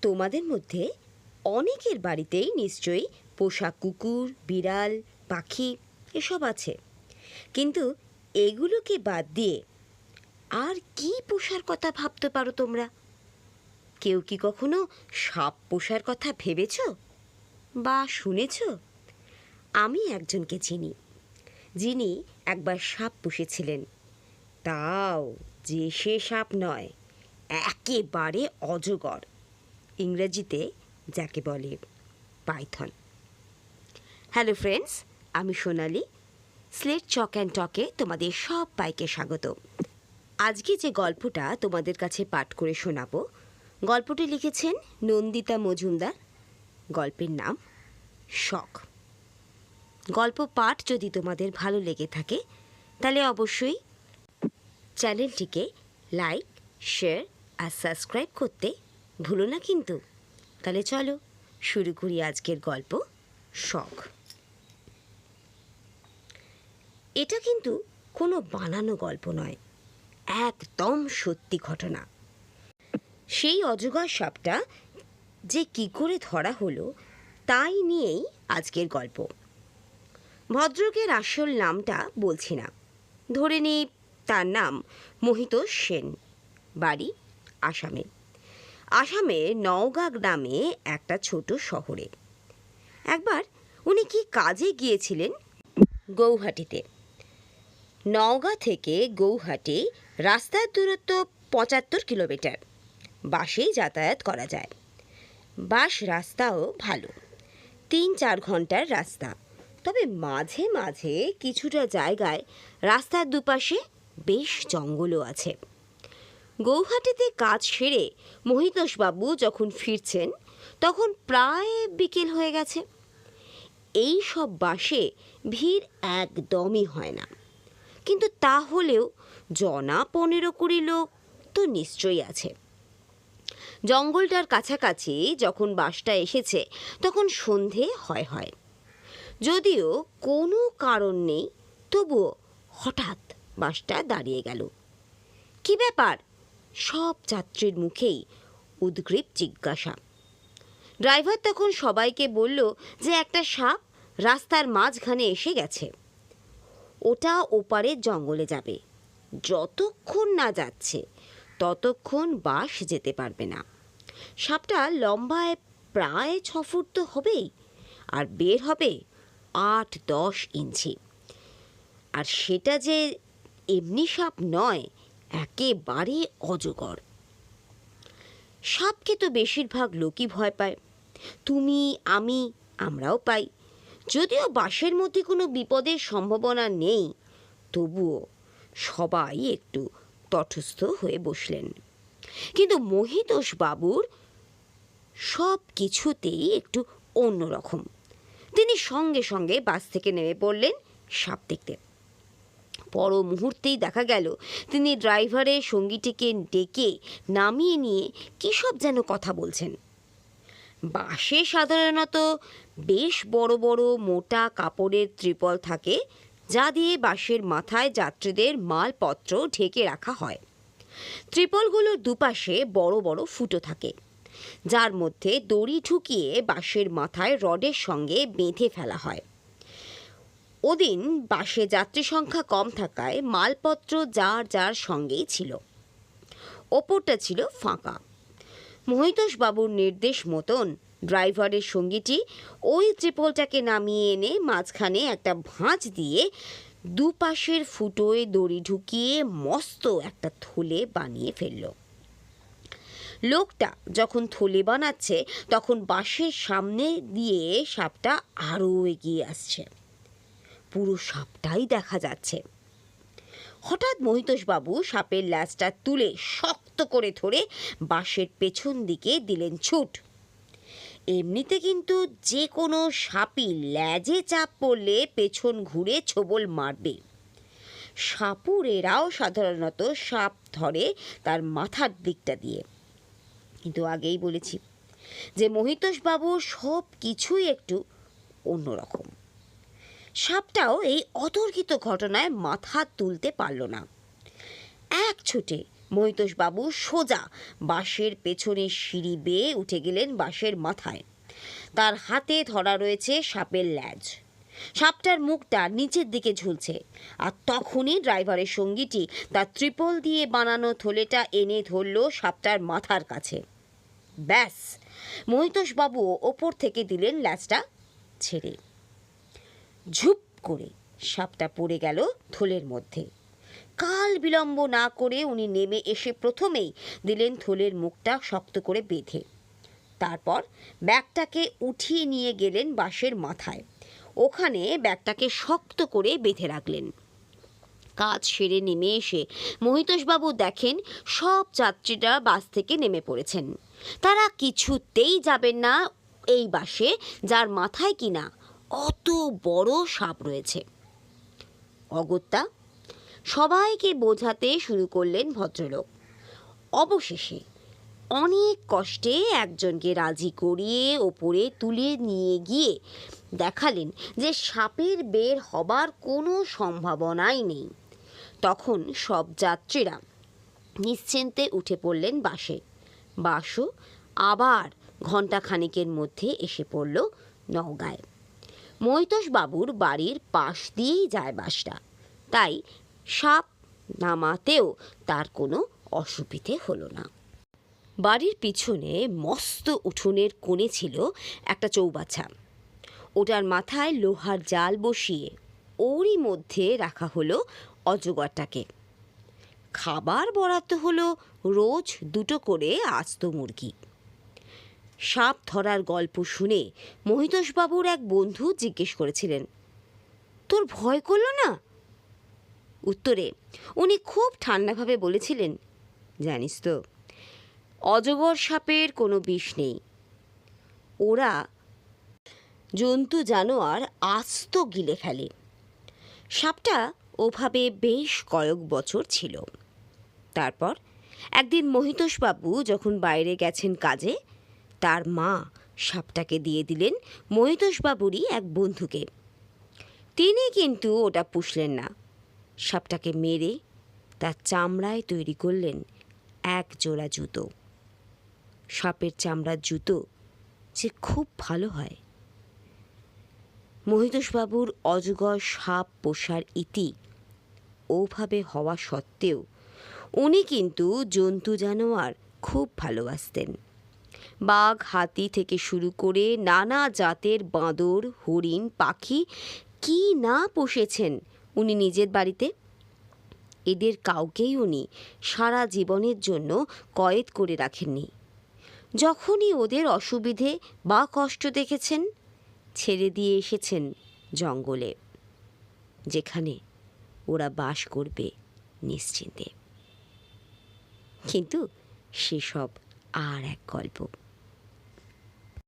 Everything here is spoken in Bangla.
তোমাদের মধ্যে অনেকের বাড়িতেই নিশ্চয়ই পোষা কুকুর, বিড়াল, পাখি এসব আছে। কিন্তু এগুলোকে বাদ দিয়ে আর কি পোষার কথা ভাবতে পারো তোমরা? কেউ কি কখনো সাপ পোষার কথা ভেবেছ বা শুনেছ? আমি একজনকে চিনি, যিনি একবার সাপ পুষেছিলেন। তাও যে সে সাপ নয়, একেবারে অজগর। ইংরেজিতে যাকে বলে পাইথন। হ্যালো ফ্রেন্ডস আমি সোনালি। স্লেট চক অ্যান্ড টকে তোমাদের সব পাইকে স্বাগত। আজকে যে গল্পটা তোমাদের কাছে পাঠ করে শোনাবো, গল্পটি লিখেছেন নন্দিতা মজুমদার। গল্পের নাম শখ। গল্প পাঠ যদি তোমাদের ভালো লেগে থাকে, তাহলে অবশ্যই চ্যানেলটিকে লাইক, শেয়ার আর সাবস্ক্রাইব করতে ভুলো না কিন্তু। তাহলে চলো, শুরু করি আজকের গল্প, শখ। এটা কিন্তু কোনো বানানো গল্প নয়, একদম সত্যি ঘটনা। সেই অজগর সাপটা যে কি করে ধরা হলো, তাই নিয়েই আজকের গল্প। ভদ্রকের আসল নামটা বলছি না। ধরে নিই তার নাম মোহিত সেন, বাড়ি আসামে। আসামে নওগাঁ গ্রামে একটা ছোট শহরে। একবার উনি কি কাজে গিয়েছিলেন? গৌহাটিতে। নওগাঁ থেকে গৌহাটি রাস্তার দূরত্ব পঁচাত্তর কিলোমিটার। বাসেই যাতায়াত করা যায়। বাস রাস্তাও ভালো। তিন চার ঘণ্টার রাস্তা। তবে মাঝে মাঝে কিছুটা জায়গায় রাস্তার দুপাশে বেশ জঙ্গলও আছে। গৌহাটিতে কাজ সেরে মহিতোষবাবু যখন ফিরছেন, তখন প্রায় বিকেল হয়ে গেছে। এই সব বাসে ভিড় একদমই হয় না। কিন্তু তাহলেও জনা পনেরো কুড়ি লোক তো নিশ্চয়ই আছে। জঙ্গলটার কাছাকাছি যখন বাসটা এসেছে, তখন সন্ধে হয় হয়। যদিও কোনো কারণ নেই, তবুও হঠাৎ বাসটা দাঁড়িয়ে গেল। কি ব্যাপার? সব যাত্রীর মুখেই উদ্গ্রীব জিজ্ঞাসা। ড্রাইভার তখন সবাইকে বলল যে একটা সাপ রাস্তার মাঝখানে এসে গেছে। ওটা ওপারে জঙ্গলে যাবে। যতক্ষণ না যাচ্ছে, ততক্ষণ বাস যেতে পারবে না। সাপটা লম্বায় প্রায় ছ ফুট তো হবেই, আর বের হবে আট দশ ইঞ্চি। আর সেটা যে এমনি সাপ নয় একেবারে অজগর। সাপকে তো বেশিরভাগ লোকই ভয় পায়। তুমি, আমি, আমরাও পাই। যদিও বাসের মধ্যে কোনো বিপদের সম্ভাবনা নেই, তবুও সবাই একটু তটস্থ হয়ে বসলেন। কিন্তু মহিতোষ বাবুর সব কিছুতেই একটু অন্যরকম। তিনি সঙ্গে সঙ্গে বাস থেকে নেমে পড়লেন সাপ দেখতে পর মুহূর্তেই দেখা গেল, তিনি ড্রাইভারের সঙ্গীটিকে ডেকে নামিয়ে নিয়ে কী যেন কথা বলছেন। বাসে সাধারণত বেশ বড় বড় মোটা কাপড়ের ত্রিপল থাকে, যা দিয়ে বাসের মাথায় যাত্রীদের মালপত্র ঢেকে রাখা হয়। ত্রিপলগুলোর দুপাশে বড় বড় ফুটো থাকে, যার মধ্যে দড়ি ঢুকিয়ে বাসের মাথায় রডের সঙ্গে বেঁধে ফেলা হয়। ওদিন বাসে যাত্রী সংখ্যা কম থাকায় মালপত্র যার যার সঙ্গেই ছিল। ওপরটা ছিল ফাঁকা। মহিতোষ বাবুর নির্দেশ মতন ড্রাইভারের সঙ্গীটি ওই ত্রিপলটাকে নামিয়ে এনে মাঝখানে একটা ভাঁজ দিয়ে দুপাশের ফুটোয় দড়ি ঢুকিয়ে মস্ত একটা থলে বানিয়ে ফেলল। লোকটা যখন থলে বানাচ্ছে, তখন বাসের সামনে দিয়ে সাপটা আরও এগিয়ে আসছে। পুরো সাপটাই দেখা যাচ্ছে। হঠাৎ মহিতোষবাবু সাপের ল্যাজটা তুলে শক্ত করে ধরে বাঁশের পেছন দিকে দিলেন ছুট। এমনিতে কিন্তু যে কোনো সাপই ল্যাজে চাপ পড়লে পেছন ঘুরে ছোবল মারবে। সাপুরেরাও সাধারণত সাপ ধরে তার মাথার দিকটা দিয়ে। কিন্তু আগেই বলেছি যে মহিতোষবাবুর সব কিছুই একটু অন্যরকম। সাপটাও এই অতর্কিত ঘটনায় মাথা তুলতে পারল না। এক ছুটে মহিতোষবাবু সোজা বাঁশের পেছনে সিঁড়ি বেয়ে উঠে গেলেন বাঁশের মাথায়। তার হাতে ধরা রয়েছে সাপের ল্যাজ। সাপটার মুখটা নিচের দিকে ঝুলছে আর তখনই ড্রাইভারের সঙ্গীটি তার ত্রিপল দিয়ে বানানো থলেটা এনে ধরল সাপটার মাথার কাছে। ব্যাস, মহিতোষবাবু ওপর থেকে দিলেন ল্যাজটা ছেড়ে। ঝুপ করে সাপটা পড়ে গেল থলের মধ্যে। কাল বিলম্ব না করে উনি নেমে এসে প্রথমেই দিলেন থলের মুখটা শক্ত করে বেঁধে। তারপর ব্যাগটাকে উঠিয়ে নিয়ে গেলেন বাঁশের মাথায়। ওখানে ব্যাগটাকে শক্ত করে বেঁধে রাখলেন। কাজ সেরে নেমে এসে মহিতোষবাবু দেখেন সব যাত্রীরা বাস থেকে নেমে পড়েছেন। তারা কিছুতেই যাবেন না এই বাসে, যার মাথায় কিনা অত বড় সাপ রয়েছে। অগত্যা সবাইকে বোঝাতে শুরু করলেন ভদ্রলোক। অবশেষে অনেক কষ্টে একজনকে রাজি করিয়ে ওপরে তুলে নিয়ে গিয়ে দেখালেন যে সাপের বের হবার কোনো সম্ভাবনাই নেই। তখন সব যাত্রীরা নিশ্চিন্তে উঠে পড়লেন বাসে। বাসও আবার ঘণ্টা খানিকের মধ্যে এসে পড়ল নওগাঁয়। বাবুর বাড়ির পাশ দিয়েই যায় বাসটা। তাই সাপ নামাতেও তার কোনো অসুবিধে হলো না। বাড়ির পিছনে মস্ত উঠোনের কোণে ছিল একটা চৌবাছা ওটার মাথায় লোহার জাল বসিয়ে ওরই মধ্যে রাখা হলো অজগরটাকে। খাবার বরাদ্দ হলো রোজ দুটো করে আস্ত মুরগি। সাপ ধরার গল্প শুনে মহিতোষবাবুর এক বন্ধু জিজ্ঞেস করেছিলেন, তোর ভয় করল না? উত্তরে, উনি খুব ঠান্ডাভাবে বলেছিলেন, জানিস তো, অজগর সাপের কোনো বিষ নেই। ওরা জন্তু জানোয়ার আস্ত গিলে ফেলে। সাপটা ওভাবে বেশ কয়েক বছর ছিল। তারপর একদিন মহিতোষবাবু যখন বাইরে গেছেন কাজে তার মা সাপটাকে দিয়ে দিলেন মহিতোষবাবুরই এক বন্ধুকে। তিনি কিন্তু ওটা পুষলেন না। সাপটাকে মেরে তার চামড়ায় তৈরি করলেন এক জোড়া জুতো। সাপের চামড়ার জুতো যে খুব ভালো হয়। মহিতোষবাবুর অজগর সাপ পোষার ইতি ওভাবে হওয়া সত্ত্বেও উনি কিন্তু জন্তু জানোয়ার খুব ভালোবাসতেন। বাঘ হাতি থেকে শুরু করে নানা জাতের বাঁদর, হরিণ, পাখি কি না পোষেছেন উনি নিজের বাড়িতে? এদের কাউকেই উনি সারা জীবনের জন্য কয়েদ করে রাখেননি। যখনই ওদের অসুবিধে বা কষ্ট দেখেছেন, ছেড়ে দিয়ে এসেছেন জঙ্গলে, যেখানে ওরা বাস করবে নিশ্চিন্তে। কিন্তু সেসব আর এক গল্প।